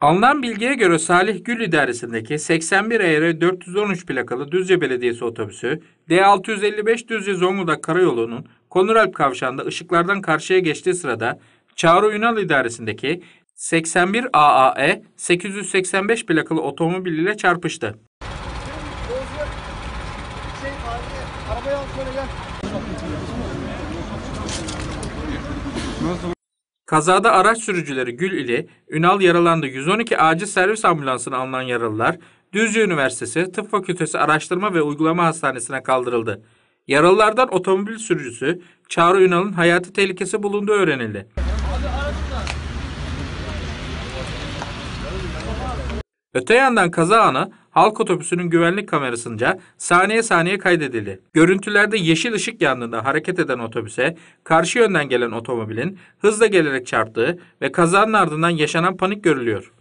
Alınan bilgiye göre Salih Gül idaresindeki 81 ER 413 plakalı Düzce Belediyesi otobüsü D655 Düzce Zonguldak Karayolu'nun Konuralp kavşağında ışıklardan karşıya geçtiği sırada Çağrı Ünal idaresindeki 81 AAE 885 plakalı otomobil ile çarpıştı. Şey abi. Kazada araç sürücüleri Gül ile Ünal yaralandı. 112 acil servis ambulansına alınan yaralılar Düzce Üniversitesi Tıp Fakültesi Araştırma ve Uygulama Hastanesi'ne kaldırıldı. Yaralılardan otomobil sürücüsü Çağrı Ünal'ın hayati tehlikesi bulunduğu öğrenildi. Öte yandan kaza anı halk otobüsünün güvenlik kamerasınca saniye saniye kaydedildi. Görüntülerde yeşil ışık yandığında hareket eden otobüse karşı yönden gelen otomobilin hızla gelerek çarptığı ve kazanın ardından yaşanan panik görülüyor.